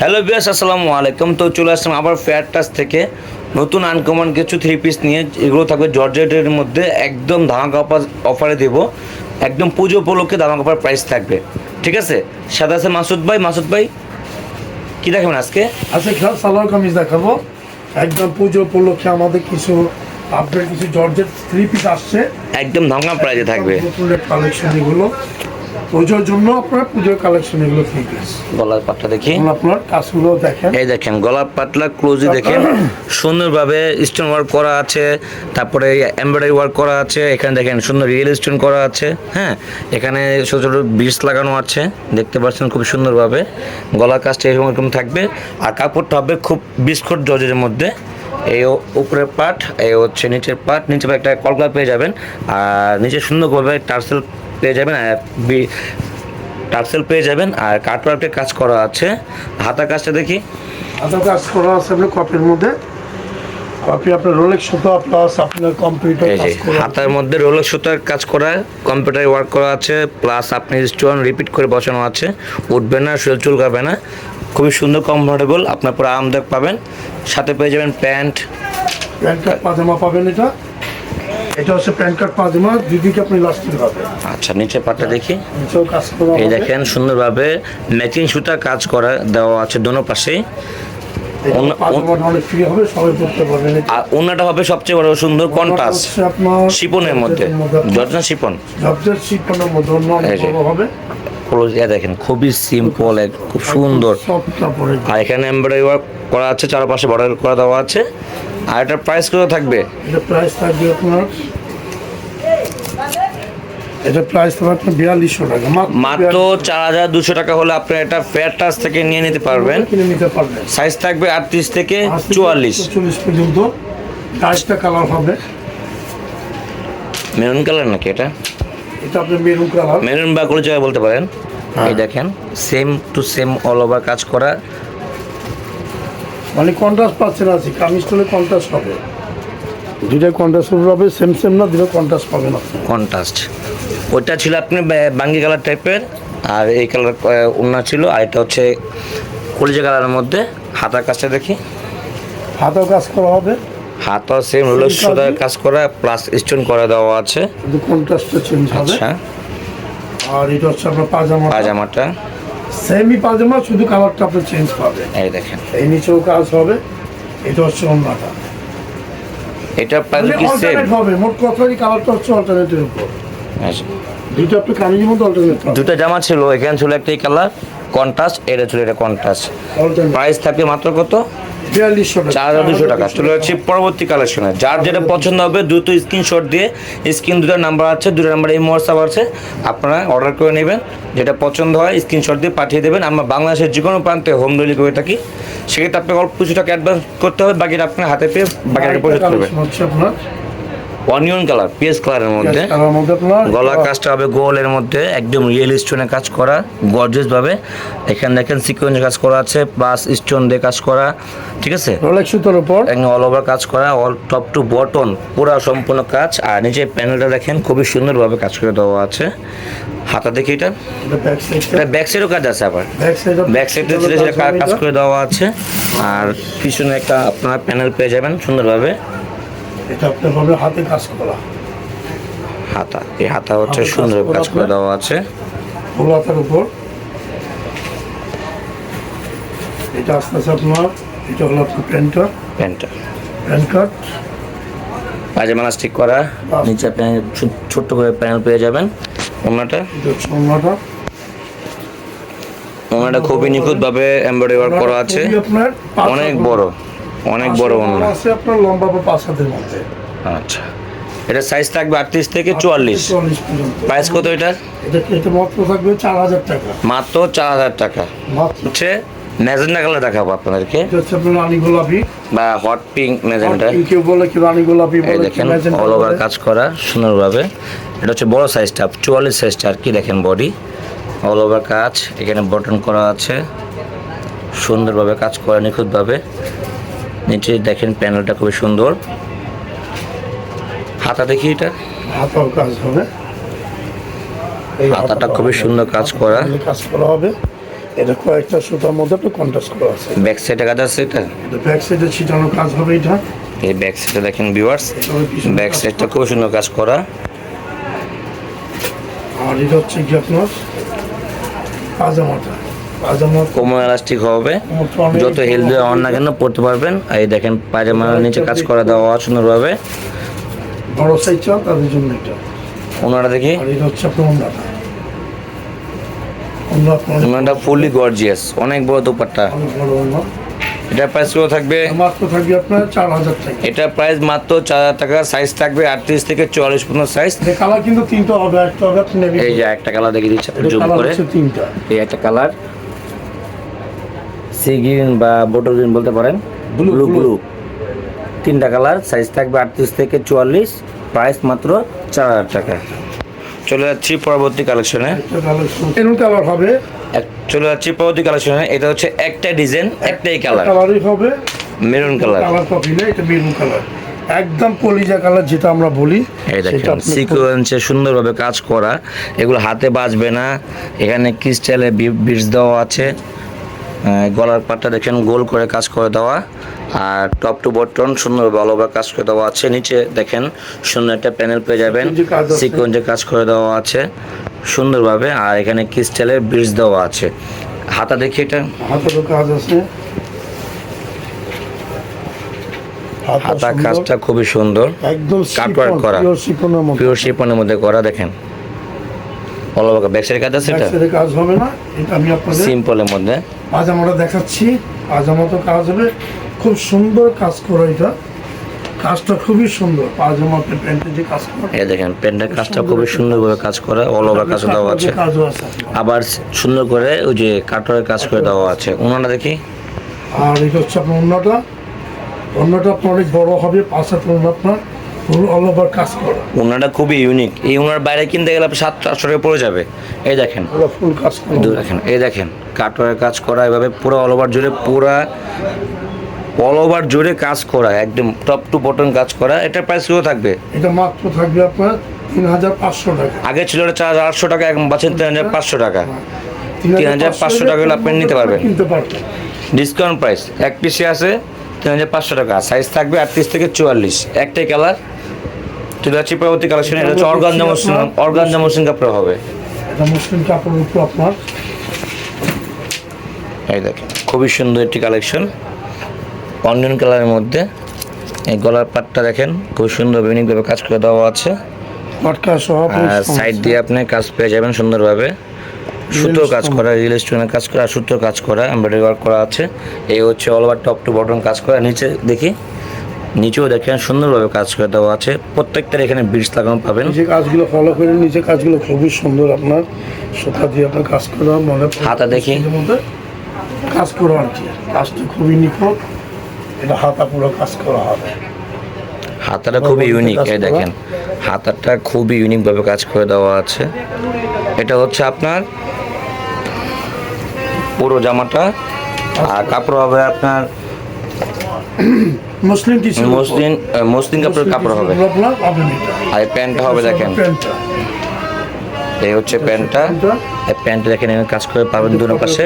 Hello বিয়াস আসসালামু আলাইকুম। তো চলে আসলাম আবার ফেয়ার টাচ থেকে। নতুন আনকমন কিছু থ্রি পিস নিয়ে এগুলো থাকবে জর্জেটের মধ্যে। একদম ধামাকা অফার অফারে দেব। একদম পুজো উপলক্ষে ধামাকা অফার প্রাইস থাকবে। ঠিক আছে? সাথে আছে মাসুদ ভাই। মাসুদ ভাই কী দেখাবেন আজকে? আচ্ছা খেয়াল সালোয়ার কামিজ দেখাবো। একদম পুজো উপলক্ষে আমাদের কিছু আপনার কিছু জর্জেট থ্রি পিস আসছে। একদম ধামাকা প্রাইসে থাকবে। কালেকশন এগুলো। পুজোর জন্য আপনার পুজোর কালেকশন এগুলো পিস গলার পাটটা দেখি। আপনার কাজগুলো দেখেন। এই দেখেন গলা পাতলা ক্লোজই দেখেন। সুন্দরভাবে স্টোন ওয়ার্ক করা আছে তারপরে এমব্রয়ডারি ওয়ার্ক করা আছে এখানে দেখেন সুন্দর রিয়েল স্টোন করা আছে হ্যাঁ? এখানে ছোটো ছোটো বিটস লাগানো আছে দেখতে পাচ্ছেন খুব সুন্দরভাবে। গলার কাজটা এরকম এরকম থাকবে। আর কাপড়টা হবে খুব বিস্কুট জজের মধ্যে। এই উপরের পাট এই হচ্ছে নিচের পাট। নিচে একটা কলকা পেয়ে যাবেন। আর নিচে সুন্দরভাবে টার্সেল পেয়ে যাবেন আর বি- টার্সেল পেয়ে যাবেন আর কাটওয়ার্কের কাজ করা আছে। হাতা কাজটা দেখি। আচ্ছা কাজ করা আছে আপনার কপির মধ্যে। কপি আপনার রোলেক্স সুতো প্লাস আপনার কম্পিউটার কাজ করা হাতার মধ্যে রোলক সুতার কাজ করা কম্পিউটারে ওয়ার্ক করা আছে প্লাস আপনি স্টোন রিপিট করে বসানো আছে। উঠবে না শুয়ে চুলকাবে না খুবই সুন্দর কমফোর্টেবল আপনার পুরো আরামদায়ক পাবেন। সাথে পেয়ে যাবেন প্যান্ট। প্যান্টটা পাজামা পাবেন এটা। এটা হচ্ছে প্যান্ট কার্ড পাজামা দুদিকে আপনি লাস্টিং পাবেন। আচ্ছা নিচে পাটটা দেখি। এই দেখেন সুন্দরভাবে ম্যাচিং সুতার কাজ করা দেওয়া আছে দোনো ফ্রি হবে আর সবচেয়ে বড় সুন্দর কন্ট্রাস্ট শিপনের মধ্যে। শিপন? শিপনের মধ্যে দেখেন খুবই সিম্পল খুব সুন্দর। আর এখানে এমব্রয়ডারি ওয়ার্ক করা আছে চারপাশে বর্ডার করা দেওয়া আছে। আর এটার প্রাইস কত থাকবে? এটা প্রাইস থাকবে আপনার এটা প্রাইস থাকবে আপনার বিয়াল্লিশশো টাকা। মাত্র চার হাজার দুশো টাকা হলে আপনি এটা ফেয়ার টাচ থেকে নিয়ে নিতে পারবেন। কিনে নিতে পারবেন। সাইজ থাকবে আটত্রিশ থেকে চুয়াল্লিশ। চল্লিশ পর্যন্ত। কালার হবে। মেরুন কালার নাকি এটা? এটা আপনার মেরুন কালার মেরুন বা কোনো বলতে পারেন। এই দেখেন same to same all over কাজ করা। মানে কন্ট্রাস্ট পাচ্ছেন আছে কামিজ টলে কন্ট্রাস্ট হবে। দুইটা কন্ট্রাস্ট হবে সেম সেম না দুটো কন্ট্রাস্ট পাবেন আপনি। কন্ট্রাস্ট ওইটা ছিল আপনি বাঙ্গি কালার টাইপের আর এই কালার অন্য ছিল আর এটা হচ্ছে কলিজা কালারের মধ্যে। হাতার কাজটা দেখি। হাতেও কাজ করা হবে। হাতও সেম সুতার কাজ করা প্লাস স্টোন করা দেওয়া আছে। কিন্তু কন্ট্রাস্টটা চেঞ্জ হবে। আচ্ছা। আর এটা হচ্ছে আপনার পাজামা পাজামাটা। সেমি পাজামা শুধু কালারটা আপনি চেঞ্জ পাবে। এই দেখেন। এই নিচেও কাজ হবে এটা হচ্ছে অন্যটা। এটা পাজামা কি সেম হবে মোট কথা কালারটা হচ্ছে অল্টারনেটের উপর। আচ্ছা। দুইটা আপনি কামিজের মধ্যে অল্টারনেট পাবেন। দুটো জামা ছিল এখানে ছিল একটাই কালার কন্ট্রাস্ট এটা ছিল এটা কন্ট্রাস্ট প্রাইস থাকবে মাত্র কত? চার হাজার দুশো টাকা। চলে যাচ্ছি পরবর্তী কালেকশনে যার যেটা পছন্দ হবে দ্রুত স্ক্রিনশট দিয়ে স্ক্রিন দুটো নাম্বার আছে দুটো নাম্বার এই হোয়াটসঅ্যাপ আছে আপনারা অর্ডার করে নেবেন। যেটা পছন্দ হয় স্ক্রিনশট দিয়ে পাঠিয়ে দেবেন। আমরা বাংলাদেশের যে কোনো প্রান্তে হোম ডেলিভারি করে থাকি। সেক্ষেত্রে আপনাকে অল্প কিছু টাকা অ্যাডভান্স করতে হবে বাকিটা আপনার হাতে পেয়ে বাকিটা পরিশোধ করবেন অনিয়ন কালার পিএস কালারের মধ্যে। গলার কাজটা হবে গোলের মধ্যে একদম রিয়েল স্টোনের কাজ করা গর্জেস ভাবে। এখানে দেখেন সিকোয়েন্সের কাজ করা আছে প্লাস স্টোন দিয়ে কাজ করা ঠিক আছে? সুতোর উপর। অল ওভার কাজ করা অল টপ টু বটন পুরো সম্পূর্ণ কাজ। আর নিচে প্যানেলটা দেখেন খুবই সুন্দরভাবে কাজ করে দেওয়া আছে। হাতা দেখি এটা। এটা ব্যাক সাইডও কাজ আছে আবার। ব্যাক সাইড কাজ করে দেওয়া। আছে। আর পিছনে একটা আপনার প্যানেল পেয়ে যাবেন সুন্দরভাবে। এটা আপনার হবে হাতে কাজ করা। হাতা এই হাতা হচ্ছে সুন্দর কাজ করে দেওয়া আছে। উপর। এটা আস্তে আস্তে আপনার এটা হলো আপনার প্যান্টটা প্যান্টটা প্যান্ট কার্ড পায়জামা স্টিক করা। নিচে আপনি ছোট্ট করে প্যানেল পেয়ে যাবেন। ওনাটা এটা ওনাটা খুবই নিখুঁতভাবে এমব্রয়ডারি ওয়ার্ক করা আছে। অনেক বড়। অনেক বড় পাঁচ আছে আপনার লম্বা বা পাঁচ হাতের মধ্যে। আচ্ছা। এটা সাইজ থাকবে আটত্রিশ থেকে চুয়াল্লিশ। প্রাইস কত এটার? এটা মাত্র থাকবে চার হাজার টাকা। মাত্র চার হাজার টাকা। হচ্ছে ম্যাজেন্ডা কালার দেখাবো আপনাদেরকে। রানী গোলাপি। বা হট পিঙ্ক ম্যাজেন্ডা কেউ বলে কি রানী গোলাপি বলে দেখেন অল ওভার কাজ করা সুন্দরভাবে। এটা হচ্ছে বড় সাইজটা চুয়াল্লিশ সাইজটা আর কি দেখেন বডি অল ওভার কাজ এখানে বটন করা আছে। সুন্দরভাবে কাজ করা নিখুঁতভাবে। নিচে দেখেন প্যানেলটা খুবই সুন্দর। হাতা দেখি এটা। হাতাও কাজ হবে। এই হাতাটা খুবই সুন্দর কাজ করা। কাজ করা হবে। এটা কয়েকটা সুতার মধ্যে একটু কন্ট্রাস্ট করা আছে। ব্যাক সাইডে কাজ আছে এটা? ব্যাক সাইডে ছিটানো কাজ হবে এটা। এই ব্যাক সাইডে দেখেন ভিউয়ার্স ব্যাক সাইডটা খুব সুন্দর কাজ করা। আর এটা হচ্ছে কি আপনার পাজামাটা। পাজামা কোমর এলাস্টিক হবে। যত হেলদি হন না কেন পড়তে পারবেন। আর এই দেখেন পায়জামার নিচে কাজ করা দেওয়া সুন্দরভাবে। বড় সাইজ তাদের জন্য এটা। ওনারা দেখি। এটা হচ্ছে আপনার ফুললি গর্জিয়াস অনেক বড় দোপাট্টা। এটা প্রাইস কত থাকবে? মাত্র থাকবে আপনার চার হাজার টাকা। এটা প্রাইস মাত্র চার হাজার টাকা। সাইজ থাকবে আটত্রিশ থেকে চুয়াল্লিশ পর্যন্ত সাইজ কালার কিন্তু তিনটা হবে একটা হবে এই যে একটা কালার দেখিয়ে দিচ্ছে জুম করে। তিনটা। এই একটা কালার সি গ্রিন বা বোটো গ্রিন বলতে পারেন। ব্লু ব্লু তিনটা কালার সাইজ থাকবে আটত্রিশ থেকে চুয়াল্লিশ প্রাইস মাত্র চার হাজার টাকা। চলে যাচ্ছি পরবর্তী কালেকশনে কালার হবে। চলে যাচ্ছি পরবর্তী কালেকশনে এটা হচ্ছে একটা ডিজাইন একটাই কালার কালারই হবে। মেরুন কালার কালার কপি না এটা মেরুন কালার একদম কলিজা কালার যেটা আমরা বলি সিকোয়েন্সে সুন্দরভাবে কাজ করা। এগুলো হাতে বাজবে না। এখানে ক্রিস্টালে বিটস দেওয়া আছে। গলার পাটটা দেখেন গোল করে কাজ করে দেওয়া। আর টপ টু বটন সুন্দরভাবে অলওভার কাজ করে দেওয়া আছে। নিচে দেখেন সুন্দর একটা প্যানেল পেয়ে যাবেন। সিকোয়েন্সে কাজ করে দেওয়া আছে। সুন্দরভাবে। আর এখানে ক্রিস্টালের ব্রিজ দেওয়া আছে। হাতা দেখি এটা। হাতেরও কাজ আছে। হাতা কাজটা খুবই সুন্দর। একদম কাটওয়ার্ক করা। পিওর শিপনের মধ্যে। করা দেখেন। ব্যাক সাইডে কাজ আছে এটা? কাজ হবে না। এটা আমি আপনাদের সিম্পলের মধ্যে। পাজামাটা দেখাচ্ছি পাজামা তো কাজ হবে খুব সুন্দর কাজ করা এটা। কাজটা খুবই সুন্দর। যে কাজ করা এই দেখেন প্যান্টের কাজটা খুবই সুন্দরভাবে কাজ। করা অল ওভার কাজ দেওয়া আছে। আবার সুন্দর করে ওই যে কাটরের কাজ করে দেওয়া আছে। ওনারা দেখি। আর এটা হচ্ছে আপনার অন্যটা অন্যটা আপনার অনেক বড় হবে অন্য আপনার। অল ওভার কাজ করা। খুবই ইউনিক এই ওনার বাইরে কিনতে গেলে সাতশো আটশো টাকা পড়ে যাবে। এই দেখেন। ফুল কাজ দেখেন এই দেখেন। কাটরের কাজ করা এভাবে পুরো অল ওভার জুড়ে পুরা অল ওভার জুড়ে কাজ করা একদম টপ টু বটন কাজ করা এটার প্রাইস কত থাকবে? এটা মাত্র থাকবে আপনার তিন হাজার পাঁচশো টাকা। আগে ছিল এটা চার আটশো টাকা এখন বাঁচেন তিন হাজার পাঁচশো টাকা। তিন হাজার পাঁচশো টাকা হলে আপনি নিতে পারবেন। ডিসকাউন্ট প্রাইস এক পিসে আছে তিন হাজার পাঁচশো টাকা সাইজ থাকবে আটত্রিশ থেকে চুয়াল্লিশ। একটাই কালার চলে যাচ্ছি পরবর্তী কালেকশন এটা হচ্ছে অর্গানজা মসৃণ অর্গানজা মসৃণ কাপড় হবে। এটা কাপড়ের উপর আপনার এই দেখেন খুবই সুন্দর একটি কালেকশন। অনিয়ন কালারের মধ্যে এই গলার পাটটা দেখেন খুব সুন্দর ইউনিকভাবে কাজ করে দেওয়া আছে। সাইড দিয়ে আপনি কাজ পেয়ে যাবেন সুন্দরভাবে। সুতোর কাজ করা রিয়েল স্টোনের কাজ করা সুতোর কাজ করা এমব্রয়ডারি ওয়ার্ক করা আছে। এই হচ্ছে all over top to button কাজ করা। নিচে দেখি নিচেও দেখেন সুন্দরভাবে কাজ করে দেওয়া আছে। প্রত্যেকটার এখানে ব্রিজ লাগানো পাবেন। নিচে কাজগুলো ফলো করে নিচে কাজগুলো খুবই সুন্দর আপনার। সুতা দিয়ে আপনার কাজ করা মনে। হাতা দেখি। কাজ করা আর কি? কাজটা খুবই নিখুঁত। এটা হাতা পুরো কাজ করা হবে। হাতাটা খুবই ইউনিক এই দেখেন। হাতাটা খুবই ইউনিকভাবে কাজ করে দেওয়া আছে। এটা হচ্ছে আপনার পুরো জামাটা। আর কাপড় হবে আপনার মুসলিম আহ, মসলিন কাপড়ের কাপড় হবে। আর এই প্যান্টটা হবে দেখেন। প্যান্টটা। এই হচ্ছে প্যান্টটা। প্যান্ট দেখেন এখানে কাজ করে পাবেন দুটো পাশে।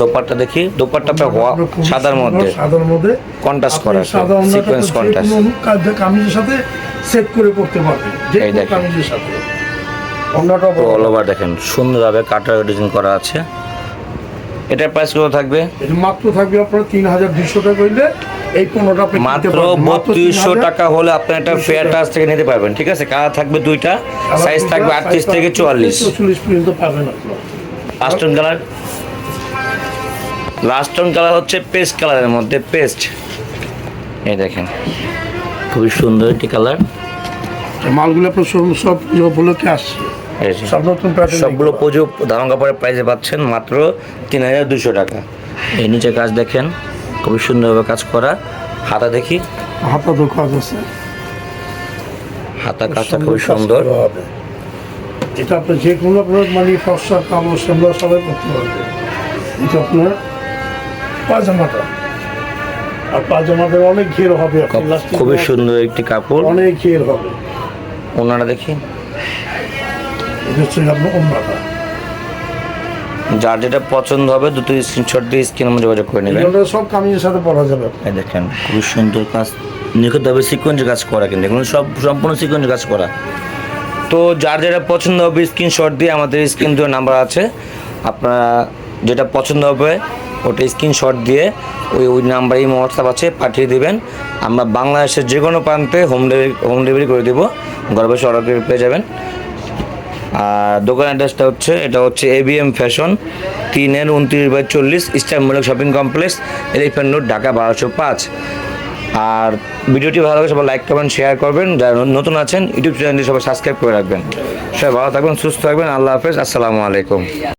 দোপারটা দেখি দোপারটা প্রায় হওয়া সাদার মধ্যে। সাদার মধ্যে। কন্ট্রাস্ট করা সিকোয়েন্স কন্ট্রাস্ট কামিজের সাথে সেট করে পড়তে পারবেন এই দেখেন। কামিজের সাথে। অন্যটা অল ওভার দেখেন সুন্দরভাবে কাটার ডিজাইন করা আছে। এটার প্রাইস কত থাকবে? মাত্র থাকবে আপনার তিন হাজার দুশো টাকা হইলে এই কিনতে মাত্র। বত্রিশশো টাকা হলে আপনি একটা ফেয়ার টাচ থেকে নিতে পারবেন ঠিক আছে? কালার থাকবে দুইটা সাইজ থাকবে আটত্রিশ থেকে চুয়াল্লিশ। 44 পর্যন্ত পাবেন আপনার। কালার লাস্টন কালার হচ্ছে পেস্ট কালারের মধ্যে পেস্ট এই দেখেন খুবই সুন্দর একটি কালার মালগুলো আপনার সব উপলক্ষে আসছে। সব নতুন সবগুলো পুজো দাম কাপড়ের প্রাইসে পাচ্ছেন মাত্র তিন হাজার দুশো টাকা। এই নিচে কাজ দেখেন খুবই সুন্দরভাবে কাজ করা। হাতা দেখি। হাতা তো কাজ আছে। হাতা কাজটা খুবই সুন্দর। এটা আপনার যে কোনো আপনার মানে ফর্সা কালো সেমলা সবাই করতে পারবে। এটা আপনার পাজামাটা আর পাজামাটার অনেক ঘের হবে। খুবই সুন্দর একটি কাপড়। অনেক ঘের হবে। ওনারা দেখি। এটা হচ্ছে আপনার অন্যটা যার যেটা পছন্দ হবে দুটো স্ক্রিনশট দিয়ে স্ক্রিনের মধ্যে যোগাযোগ করে নেবেন। এগুলো সব কামিজের সাথে পরা যাবে। এই দেখেন খুব সুন্দর কাজ। নিখুঁতভাবে সিকোয়েন্সের কাজ করা কিন্তু এগুলো সব সম্পূর্ণ সিকোয়েন্সের কাজ করা। তো যার যেটা পছন্দ হবে স্ক্রিনশট দিয়ে আমাদের স্ক্রিন দিয়ে নাম্বার আছে। আপনারা যেটা পছন্দ হবে ওটা স্ক্রিনশট দিয়ে ওই ওই নাম্বারেই হোয়াটসঅ্যাপ আছে পাঠিয়ে দিবেন। আমরা বাংলাদেশের যে কোনো প্রান্তে হোম ডেলিভারি হোম ডেলিভারি করে দেবো। ঘরে বসে অর্ডার পেয়ে যাবেন। আর দোকান অ্যাড্রেসটা হচ্ছে, এটা হচ্ছে এবিএম ফ্যাশন তিনের উনত্রিশ বাই চল্লিশ ইস্টারমূলক shopping complex Elephant Road Dhaka বারোশো পাঁচ। আর ভিডিওটি ভালো লাগে সবাই লাইক করবেন শেয়ার করবেন। যারা নতুন আছেন ইউটিউব চ্যানেলটি সবাই সাবস্ক্রাইব করে রাখবেন। সবাই ভালো থাকবেন, সুস্থ থাকবেন, আল্লাহ হাফেজ, আসসালামু আলাইকুম।